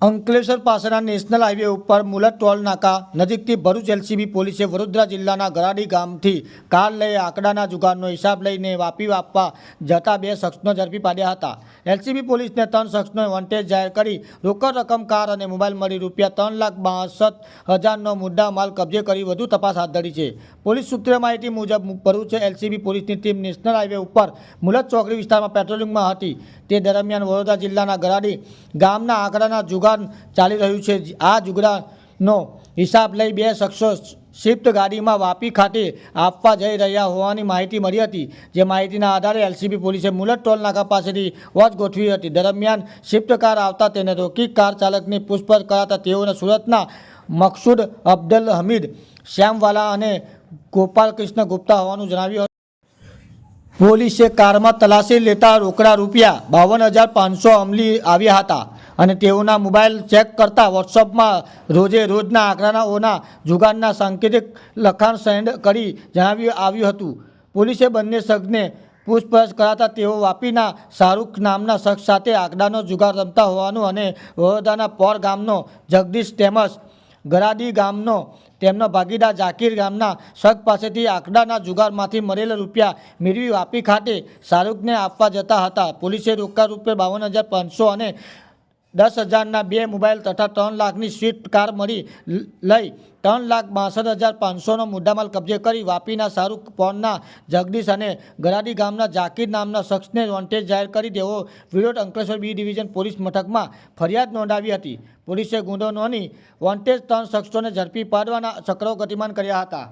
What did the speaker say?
અંકલેશ્વર પાસેના national highway ઉપર મુલત toll નાકા નજીકથી ભરૂચ એલસીબી પોલીસે વડોદરા જિલ્લાના ગરાડી ગામથી કાર લઈ આંકડાના જુગારનો હિસાબ લઈને વાપી આપવા જતા બે શખ્સનો ઝડપી પાડ્યા હતા. એલસીબી પોલીસને ત્રણ શખ્સનો વોન્ટેજ જાહેર કરી રોકડ રકમ, કાર અને મોબાઈલ મળી રૂપિયા ત્રણ લાખ બાસઠ હજારનો મુદ્દા માલ કબજે કરી વધુ તપાસ હાથ ધરી છે. પોલીસ સૂત્રે માહિતી મુજબ ભરૂચ એલસીબી પોલીસની ટીમ નેશનલ હાઈવે ઉપર મુલત ચોકડી વિસ્તારમાં પેટ્રોલિંગમાં હતી. તે દરમિયાન વડોદરા જિલ્લાના ગરાડી ગામના આંકડાના જુગાર ચાલી રહ્યું છે. આ જુગડાનો હિસાબ લઈ બે શખ્સો સ્વિફ્ટ ગાડીમાં વાપી ખાતે આપવા જઈ રહ્યા હોવાની માહિતી મળી હતી. જે માહિતીના આધારે એલસીબી પોલીસે મુલત ટોલ પાસેથી વોચ ગોઠવી હતી. દરમિયાન સ્વિફ્ટ કાર આવતા તેને રોકી કાર ચાલકની પૂછપરછ કરાતા તેઓને સુરતના મકસૂદ અબ્દુલ હમીદ, શ્યામવાલા અને ગોપાલકૃષ્ણ ગુપ્તા હોવાનું જણાવ્યું હતું. પોલીસે કારમાં તલાશી લેતા રોકડા રૂપિયા બાવન હજાર પાંચસો અમલી આવ્યા હતા. અને તેઓના મોબાઈલ ચેક કરતા વોટ્સઅપમાં રોજે રોજના આંકડાઓના જુગારના સાંકેતિક લખાણ સેન્ડ કરી જણાવ્યું આવ્યું હતું. પોલીસે બંને શખ્સને પૂછપરછ કરાતા તેઓ વાપીના શાહરૂખ નામના શખ્સ સાથે આંકડાનો જુગાર રમતા હોવાનું અને વડોદરાના પોર ગામનો જગદીશ તેમજ ગરાડી ગામનો તેમનો ભાગીદાર જાકીર ગામના શખ્સ પાસેથી આંકડાના જુગારમાંથી મળેલા રૂપિયા મેળવી વાપી ખાતે શાહરૂખને આપવા જતા હતા. પોલીસે રોકડા રૂપિયા બાવન હજાર પાંચસો અને દસ હજારના બે મોબાઈલ તથા ત્રણ લાખની સ્વિફ્ટ કાર મળી લઈ ત્રણ લાખ બાસઠ હજાર પાંચસોનો મુદ્દામાલ કબજે કરી વાપીના શાહરૂખ પોનના જગદીશ અને ગરાડી ગામના જાકીર નામના શખ્સને વોન્ટેજ જાહેર કરી તેઓ વિરોધ અંકલેશ્વર બી ડિવિઝન પોલીસ મથકમાં ફરિયાદ નોંધાવી હતી. પોલીસે ગુનો નોંધી વોન્ટેજ ત્રણ શખ્સોને ઝડપી પાડવાના ચક્રો ગતિમાન કર્યા હતા.